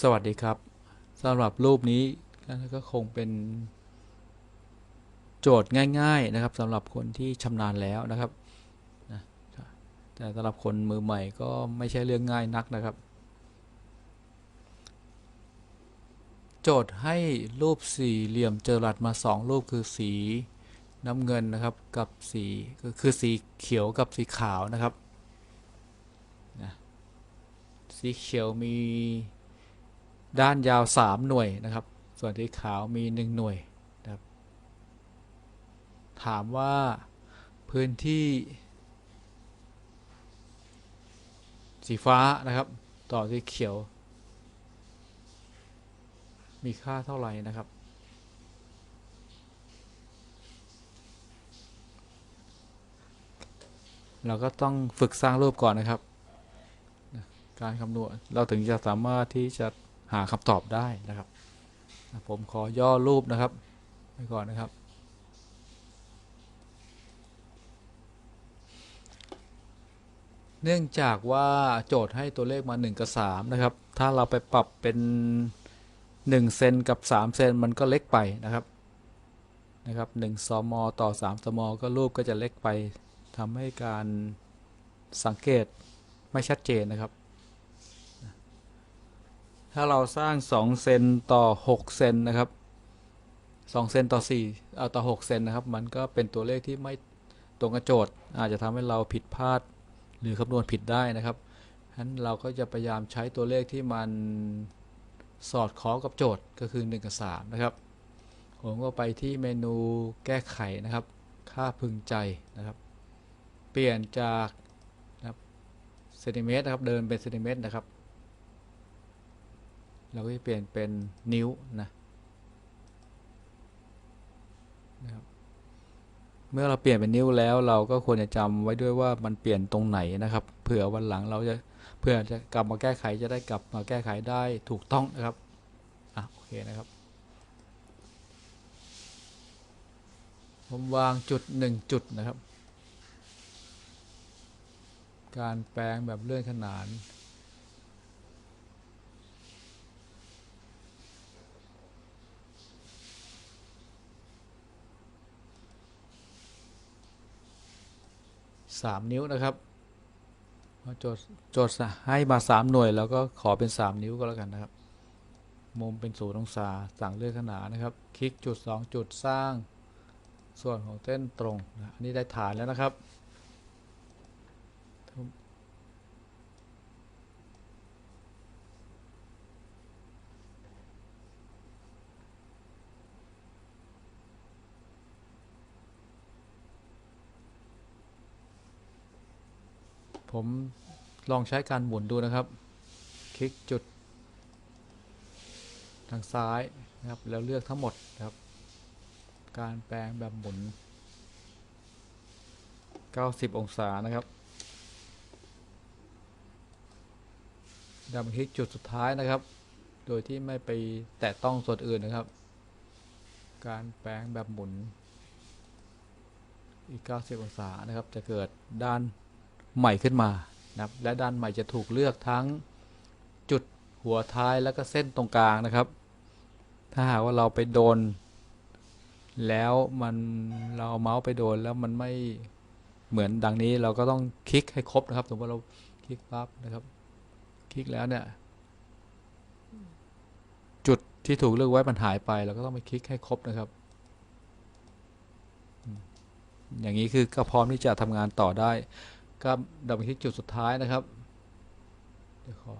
สวัสดีครับสำหรับรูปนี้ก็คงเป็นโจทย์ง่าย ๆนะครับสำหรับคนที่ชำนาญแล้วนะครับนะแต่สำหรับคนมือใหม่ก็ไม่ใช่เรื่องง่ายนักนะครับ โจทย์ให้รูปสี่เหลี่ยมเจอรัดมาสองรูปคือสีน้ำเงินนะครับกับสีคือสีเขียวกับสีขาวนะครับนะสีเขียวมี ด้านยาว 3 หน่วยนะครับ ส่วนที่ขาวมี 1 หน่วยนะครับ ถามว่าพื้นที่สีฟ้านะครับ ต่อสีเขียว มีค่าเท่าไหร่นะครับ เราก็ต้องฝึกสร้างรูปก่อนนะครับ การคำนวณเราถึงจะสามารถที่จะ หาคำตอบได้นะครับ ผมขอย่อรูปนะครับไปก่อนนะครับ เนื่องจากว่าโจทย์ให้ตัวเลขมา 1 กับ 3 นะครับ ถ้าเราไปปรับเป็น 1 เซนกับ 3 เซนมันก็เล็กไปนะครับนะครับ1สมต่อ3สมก็รูปก็จะเล็กไปทำให้การสังเกตไม่ชัดเจนนะครับ ถ้าเราสร้าง 2 เซนต่อ 6 เซนนะครับ 2 เซนต่อ4เอาต่อ 6 เซนนะครับ มันก็เป็นตัวเลขที่ไม่ตรงกับโจทย์ อาจจะทำให้เราผิดพลาดหรือคำนวณผิดได้นะครับฉะนั้นเราก็จะพยายามใช้ตัวเลขที่มันสอดคล้องกับโจทย์ก็คือ 1 กับ 3 นะครับ ผมก็ไปที่เมนูแก้ไขนะครับ ค่าพึงใจนะครับ เปลี่ยนจากเซนติเมตรนะครับ เดินเป็นเซนติเมตรนะครับ เราก็จะเปลี่ยนเป็นนิ้วนะนะครับเมื่อเราเปลี่ยนเป็นนิ้วแล้วเราก็ควรจะจำไว้ด้วยว่ามันเปลี่ยนตรงไหนนะครับ เผื่อวันหลังเราจะเพื่อจะกลับมาแก้ไขจะได้กลับมาแก้ไขได้ถูกต้องนะครับอะโอเคนะครับผมวางจุดหนึ่งจุดนะครับ การแปลงแบบเลื่อนขนาน 3 นิ้วนะครับโจทย์โจทย์ให้มา 3 หน่วย แล้วก็ขอเป็น 3 นิ้วก็แล้วกันนะครับ มุมเป็นศูนย์องศาสั่งเลือกขนาดนะครับ คลิกจุด 2 จุดสร้าง ส่วนของเส้นตรงนะอันนี้ได้ฐานแล้วนะครับ ผมลองใช้การหมุนดูนะครับ คลิกจุด ทางซ้ายนะครับ แล้วเลือกทั้งหมดนะครับ การแปลงแบบหมุน 90 องศานะครับดับคลิกจุดสุดท้ายนะครับ โดยที่ไม่ไปแตะต้องส่วนอื่นนะครับ การแปลงแบบหมุนอีก 90 องศานะครับ จะเกิดด้าน ใหม่ขึ้นมานะครับและด้านใหม่จะถูกเลือกทั้งจุดหัวท้ายแล้วก็เส้นตรงกลางนะครับ ถ้าหากว่าเราไปโดน แล้วมันเราเอาเมาส์ไปโดนแล้วมันไม่เหมือนดังนี้เราก็ต้องคลิกให้ครบนะครับสมมติเราคลิกปั๊บนะครับ คลิกแล้วเนี่ยจุดที่ถูกเลือกไว้มันหายไปเราก็ต้องไปคลิกให้ครบนะครับ อย่างนี้คือก็พร้อมที่จะทำงานต่อได้ ก็ดับไปที่จุดสุดท้ายนะครับเดี๋ยวขอ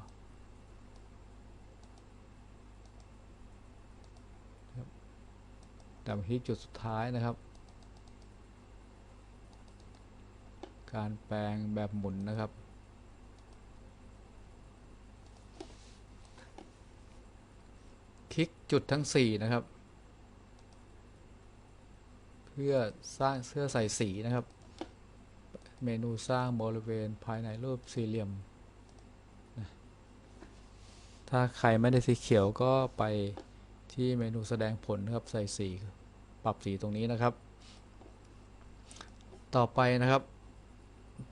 ดับไปที่จุดสุดท้ายนะครับ การแปลงแบบหมุนนะครับคลิกจุดทั้ง 4 นะครับ เพื่อสร้างเสื้อใส่สีนะครับ เมนูสร้างบริเวณภายในรูปสี่เหลี่ยมนะถ้าใครไม่ได้สีเขียวก็ไปที่เมนูแสดงผลครับใส่สีปรับสีตรงนี้นะครับ ต่อไปนะครับ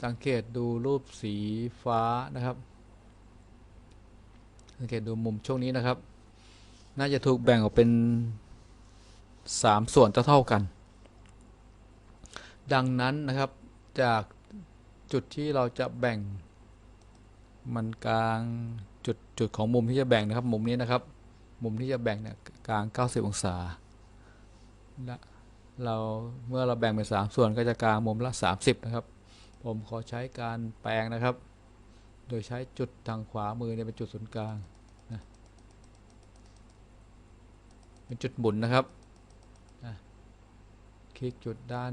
สังเกตดูรูปสีฟ้านะครับ สังเกตดูมุมช่วงนี้นะครับ น่าจะถูกแบ่งออกเป็นสามส่วนเท่าๆกัน ดังนั้นนะครับจาก จุดที่เราจะแบ่งมันกลางจุดจุดของมุมที่จะแบ่งนะครับ มุมนี้นะครับ มุมที่จะแบ่งเนี่ยกลาง 90 องศาและเราเมื่อเราแบ่งเป็นสามส่วนก็จะกลางมุมละ 30 นะครับ ผมขอใช้การแปลงนะครับ โดยใช้จุดทางขวามือเนี่ยเป็นจุดศูนย์กลางนะเป็นจุดหมุนนะครับนะคลิกจุดด้าน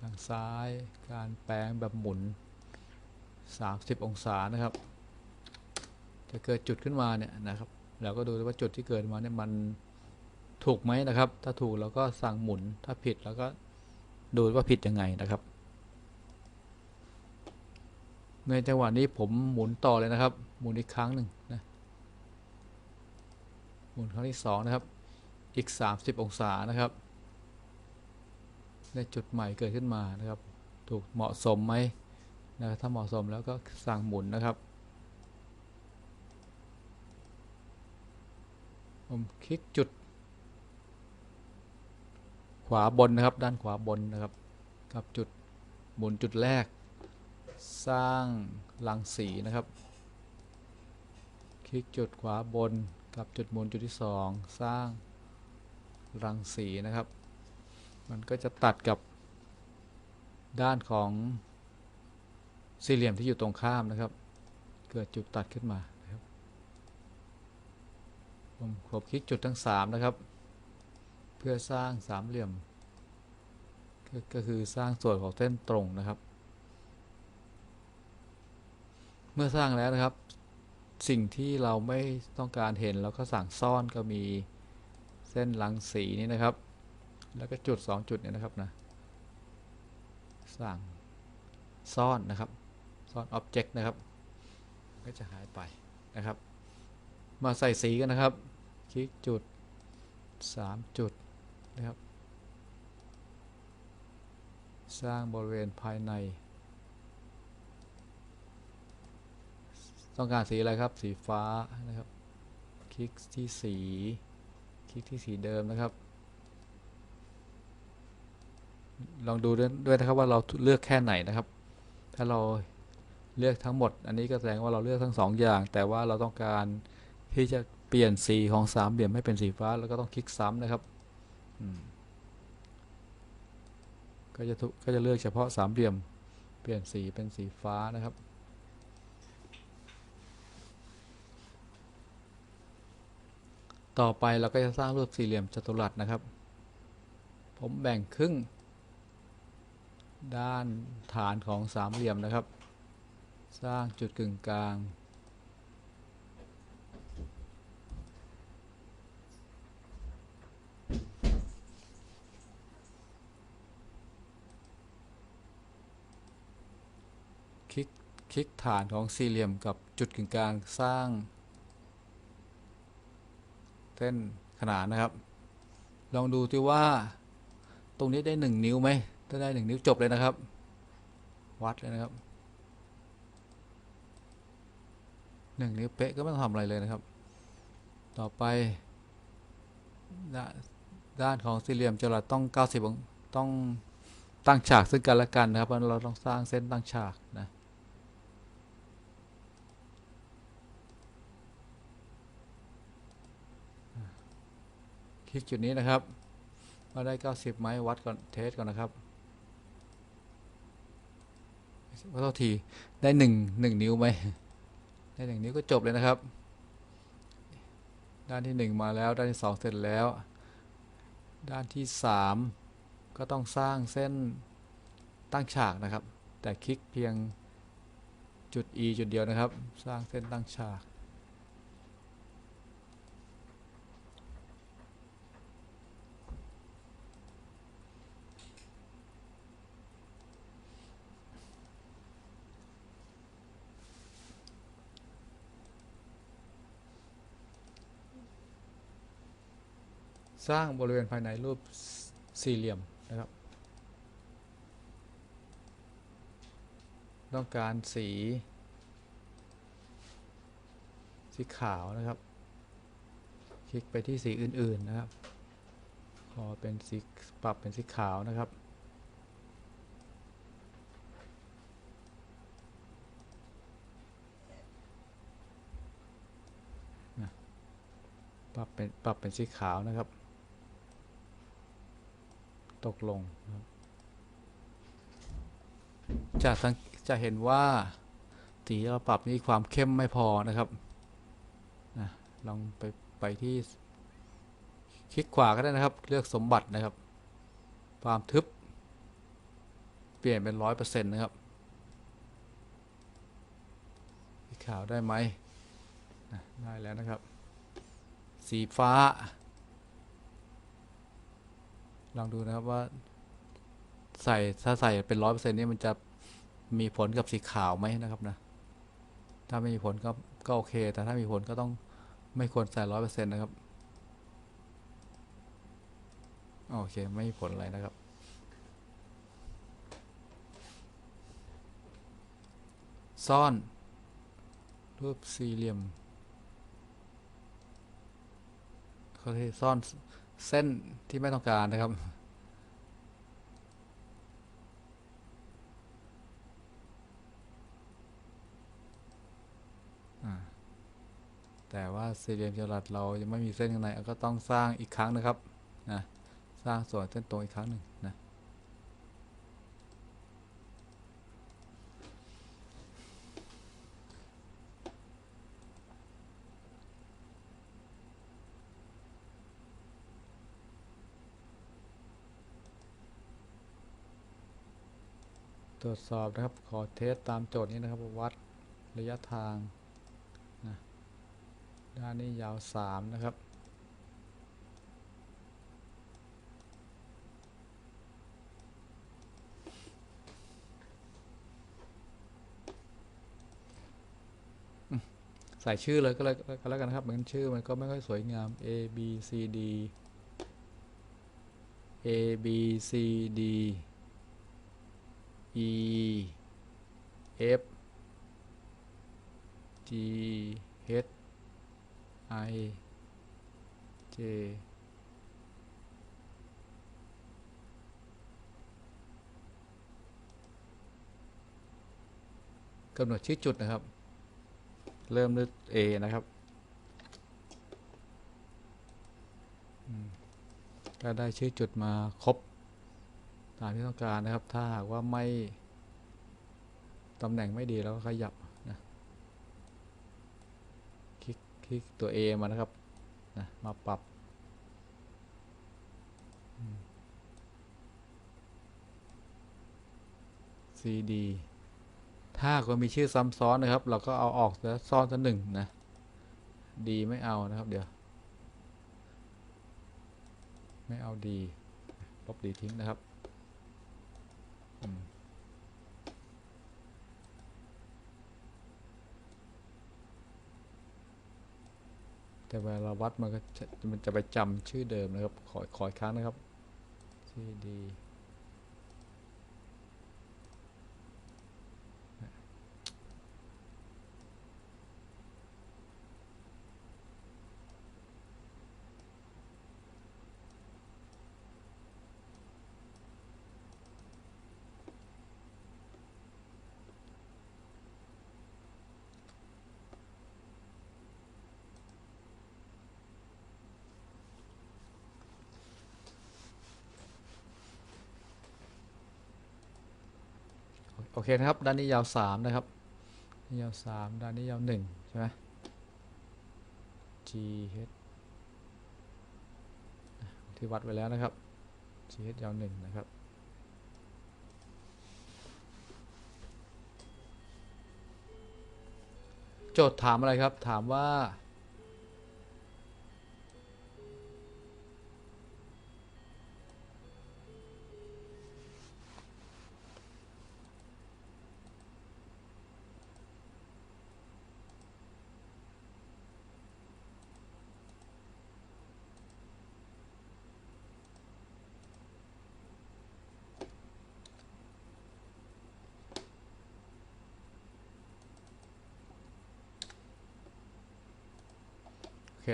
ทางซ้ายการแปลงแบบหมุน 30 องศานะครับ จะเกิดจุดขึ้นมาเนี่ยนะครับเราก็ดูว่าจุดที่เกิดมาเนี่ยมันถูกไหมนะครับ ถ้าถูกเราก็สั่งหมุนถ้าผิดเราก็ดูว่าผิดยังไงนะครับ ในจังหวะนี้ผมหมุนต่อเลยนะครับ หมุนอีกครั้งหนึ่งนะหมุนครั้งที่สองนะครับอีก 30 องศานะครับ ได้จุดใหม่เกิดขึ้นมานะครับ ถูกเหมาะสมไหมนะถ้าเหมาะสมแล้วก็สั่งหมุนนะครับ ผมคลิกจุด ขวาบนนะครับ ด้านขวาบนนะครับ กับจุดหมุนจุดแรก สร้างรังสีนะครับ คลิกจุดขวาบนกับจุดหมุนจุดที่ 2 สร้างรังสีนะครับ มันก็จะตัดกับด้านของสี่เหลี่ยมที่อยู่ตรงข้ามนะครับ เกิดจุดตัดขึ้นมานะครับผมผมคลิกจุดทั้ง 3 นะครับ เพื่อสร้างสามเหลี่ยมก็ก็คือสร้างส่วนของเส้นตรงนะครับ เมื่อสร้างแล้วนะครับ สิ่งที่เราไม่ต้องการเห็นเราก็สั่งซ่อนก็มีเส้นรังสีนี้นะครับ แล้วก็จุด 2 จุดเนี่ยนะครับนะสั่งซ่อนนะครับซ่อน Object นะครับ ก็จะหายไปนะครับ มาใส่สีกันนะครับ คลิกจุด 3 จุดนะครับ สร้างบริเวณภายใน ต้องการสีอะไรครับสีฟ้านะครับ คลิกที่สี คลิกที่สีเดิมนะครับ ลองดูด้วยนะครับว่าเราเลือกแค่ไหนนะครับ ถ้าเราเลือกทั้งหมด อันนี้ก็แสดงว่าเราเลือกทั้งสองอย่าง แต่ว่าเราต้องการที่จะเปลี่ยนสีของสามเหลี่ยมให้เป็นสีฟ้า แล้วก็ต้องคลิกซ้ำนะครับก็จะก็จะเลือกเฉพาะสามเหลี่ยม เปลี่ยนสีเป็นสีฟ้านะครับต่อไปเราก็จะสร้างรูปสี่เหลี่ยมจัตุรัสนะครับ ผมแบ่งครึ่ง ด้านฐานของสามเหลี่ยมนะครับ สร้างจุดกึ่งกลางคลิกคลิกฐานของสี่เหลี่ยมกับจุดกึ่งกลางสร้าง เส้นขนานนะครับ ลองดูที่ว่า ตรงนี้ได้หนึ่งนิ้วไหม ถ้าได้หนึ่งนิ้วจบเลยนะครับ วัดเลยนะครับหนึ่งนิ้วเป๊ะก็ไม่ต้องทำอะไรเลยนะครับ ต่อไปด้านด้านของสี่เหลี่ยมจัตุรัสต้อง 90องต้องตั้งฉากซึ่งกันและกันนะครับเพราะเราต้องสร้างเส้นตั้งฉากนะคลิกจุดนี้นะครับว่าได้ 90ไหมวัดก่อนเทสก่อนนะครับ ว่าเท่าที ได้หนึ่งหนึ่งนิ้วไหมได้หนึ่งนิ้วก็จบเลยนะครับ ด้านที่หนึ่งมาแล้วด้านที่สองเสร็จแล้ว ด้านที่สามก็ต้องสร้างเส้นตั้งฉากนะครับ แต่คลิกเพียงจุด E จุดเดียวนะครับ สร้างเส้นตั้งฉาก สร้างบริเวณภายในรูปสี่เหลี่ยมนะครับ ต้องการสี สีขาวนะครับ คลิกไปที่สีอื่นๆนะครับ ขอเป็นสีปรับเป็นสีขาวนะครับปรับเป็นปรับเป็นสีขาวนะครับ ตกลงครับจะสังจะเห็นว่าสีเราปรับนี่ความเข้มไม่พอนะครับนะลองไปไปที่ คลิกขวาก็ได้นะครับ เลือกสมบัตินะครับ ความทึบ เปลี่ยนเป็นร้อยเปอร์เซ็นต์นะครับขาวได้ไหม ได้แล้วนะครับ สีฟ้า ลองดูนะครับว่า ใส่ถ้าใส่เป็นร้อยเปอร์เซ็นต์นี่มันจะมีผลกับสีขาวไหมนะครับนะ ถ้าไม่มีผลก็ก็โอเค แต่ถ้ามีผลก็ต้องไม่ควรใส่ร้อยเปอร์เซ็นต์นะครับโอเค ไม่มีผลอะไรนะครับ ซ่อน รูปสี่เหลี่ยมเขาเรียกซ่อน เส้นที่ไม่ต้องการนะครับ แต่ว่าสี่เหลี่ยมจัตุรัสเรายังไม่มีเส้นข้างในก็ต้องสร้างอีกครั้งนะครับนะสร้างส่วนเส้นตรงอีกครั้งหนึ่งนะ ตรวจสอบนะครับขอเทสตามโจทย์นี้นะครับวัดระยะทางนะด้านนี้ยาว 3 นะครับ ใส่ชื่อเลยก็เลยก็แล้วกันนะครับเหมือนชื่อมันก็ไม่ค่อยสวยงาม A B C D A B C D E F G H I J กำหนดชื่อจุดนะครับ เริ่มด้วย A นะครับ ก็ได้ชื่อจุดมาครบ ตามที่ต้องการนะครับ ถ้าหากว่าไม่ตำแหน่งไม่ดีเราก็ขยับนะคลิกคลิกตัว A มานะครับนะมาปรับอืม CD ถ้าก็มีชื่อซ้ำซ้อนนะครับ เราก็เอาออกแล้วซ่อนซะหนึ่งนะดีไม่เอานะครับ เดี๋ยว ไม่เอาดีลบดีทิ้งนะครับ แต่เวลาวัดมันก็มันจะไปจำชื่อเดิมนะครับ ขอขออีกครั้งนะครับ CD เคนะครับ ด้านนี้ยาวสามนะครับยาวสามด้านนี้ยาวหนึ่งใช่ไหม G H ที่วัดไว้แล้วนะครับ G H ยาวหนึ่งนะครับโจทย์ถามอะไรครับ ถามว่า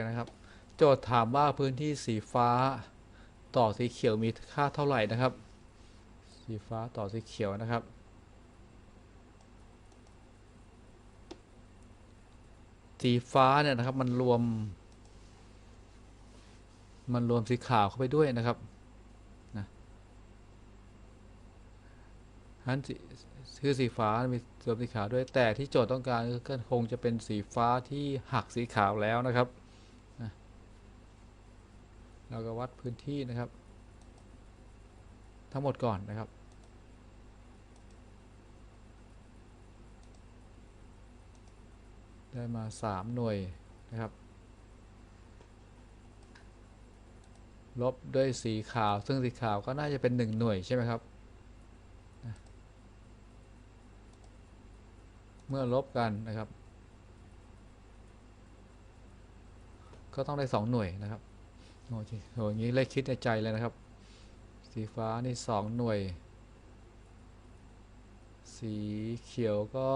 นะครับ โจทย์ถามว่าพื้นที่สีฟ้าต่อสีเขียวมีค่าเท่าไหร่นะครับ สีฟ้าต่อสีเขียวนะครับ สีฟ้าเนี่ยนะครับมันรวม มันรวมสีขาวเข้าไปด้วยนะครับนะฮันสีคือสีฟ้ามีรวมสีขาวด้วยแต่ที่โจทย์ต้องการก็คงจะเป็นสีฟ้าที่หักสีขาวแล้วนะครับ เราก็วัดพื้นที่นะครับ ทั้งหมดก่อนนะครับ ได้มา 3 หน่วยนะครับ ลบด้วยสีขาว ซึ่งสีขาวก็น่าจะเป็น 1 หน่วยใช่ไหมครับนะเมื่อลบกันนะครับ ก็ต้องได้ 2 หน่วยนะครับ โอ้ยโหอย่างนี้เลขคิดในใจเลยนะครับ สีฟ้านี่สองหน่วย สีเขียวก็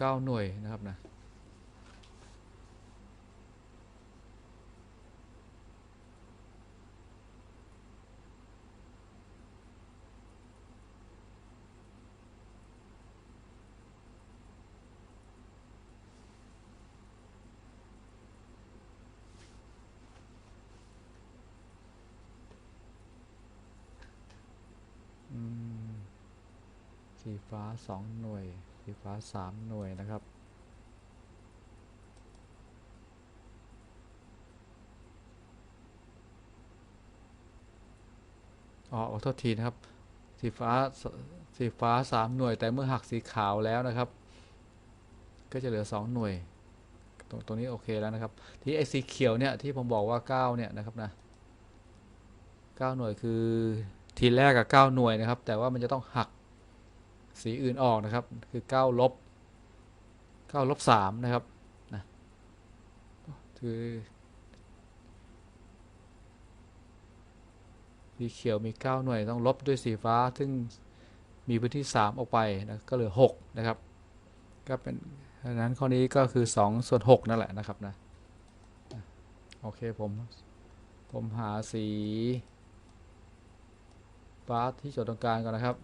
9หน่วยนะครับนะ 2 หน่วย สีฟ้า 3 หน่วยนะครับอ๋อขอโทษทีนะครับ สีฟ้าสสีฟ้า 3 หน่วย แต่เมื่อหักสีขาวแล้วนะครับ ก็จะเหลือ 2 หน่วย ตรงตรงนี้โอเคแล้วนะครับ ที่ไอสีเขียวเนี่ยที่ผมบอกว่า 9 เนี่ยนะครับนะ9หน่วยคือทีแรกกับ9หน่วยนะครับ แต่ว่ามันจะต้องหัก สีอื่นออกนะครับ คือ9ลบ9ลบ3นะครับนะคือสีเขียวมี 9 หน่วยต้องลบด้วยสีฟ้า ซึ่งมีพื้นที่ 3 ออกไปนะก็เหลือ 6 นะครับ ก็เป็นดังนั้นข้อนี้ก็คือ 2 ส่วน 6 นั่นแหละนะครับนะโอเคผม ผมหาสีฟ้าที่โจทย์ตรงกลางก่อนนะครับ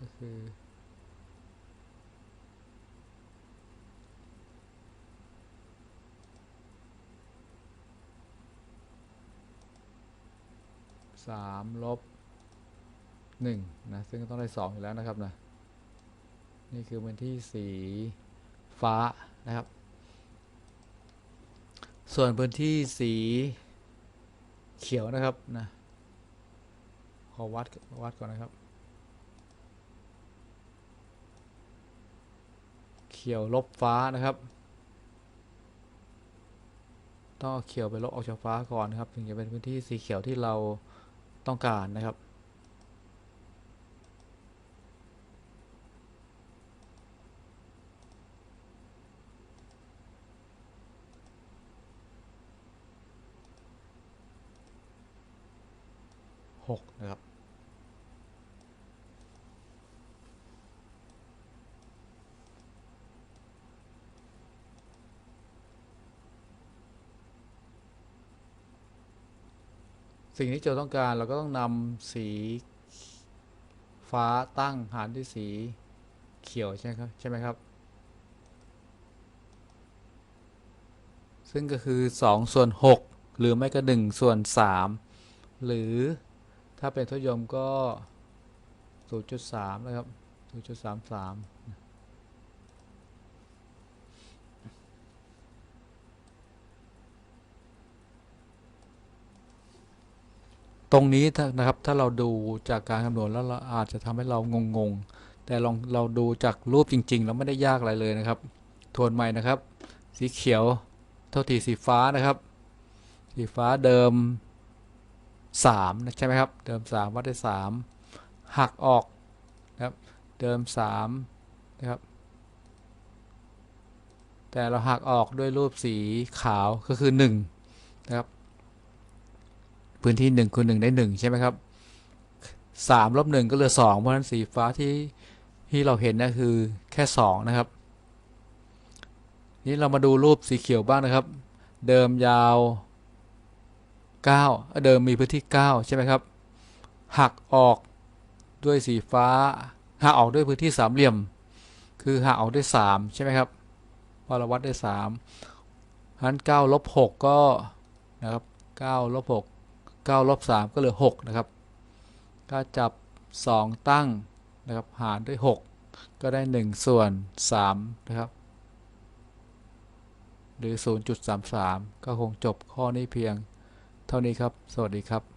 ก็คือสามลบหนึ่งนะ ซึ่งต้องได้สองอยู่แล้วนะครับนะ นี่คือพื้นที่สีฟ้านะครับ ส่วนพื้นที่สีเขียวนะครับนะ ขอวัดวัดก่อนนะครับ ขียวลบฟ้านะครับ ต้องเอเขียวไปลบออกจากฟ้าก่อนนะครับ ถึงจะเป็นพื้นที่สีเขียวที่เราต้องการนะครับ สิ่งที่โจทย์ต้องการเราก็ต้องนำสีฟ้าตั้งหารด้วยสีเขียวใช่ไหมครับใช่ไหมครับ ซึ่งก็คือ 2 ส่วน 6 หรือไม่ก็ 1 ส่วน 3 หรือถ้าเป็นทศนิยมก็ 0.3 นะครับ 0.33 ตรงนี้นะครับถ้าเราดูจากการคำนวณแล้วเราอาจจะทำให้เรางงๆ แต่ลองเราดูจากรูปจริงๆ แล้วไม่ได้ยากอะไรเลยนะครับ ทวนใหม่นะครับ สีเขียวเท่าทีสีฟ้านะครับ สีฟ้าเดิม3นะใช่ไหมครับ เดิม 3 วัดได้ 3 หักออกนะครับ เดิม 3 นะครับ แต่เราหักออกด้วยรูปสีขาวก็คือ 1 นะครับ พื้นที่1คูณ1ได้ 1 ใช่ไหมครับ3ลบ1ก็เหลือ 2 เพราะฉะนั้นสีฟ้าที่ที่เราเห็นนะคือแค่ 2 นะครับ นี้เรามาดูรูปสีเขียวบ้างนะครับ เดิมยาว9เดิมมีพื้นที่ 9 ใช่ไหมครับ หักออกด้วยสีฟ้าหักออกด้วยพื้นที่สามเหลี่ยม คือหักออกด้วย3ใช่ไหมครับพอเราวัดได้3นั้น9ลบ6ก็นะครับ9ลบ6 9ลบ3ก็เหลือ 6 นะครับ ก็จับ 2 ตั้งนะครับ หารด้วย 6 ก็ได้ 1 ส่วน 3 นะครับ หรือ 0.33 ก็คงจบข้อนี้เพียงเท่านี้ครับ สวัสดีครับ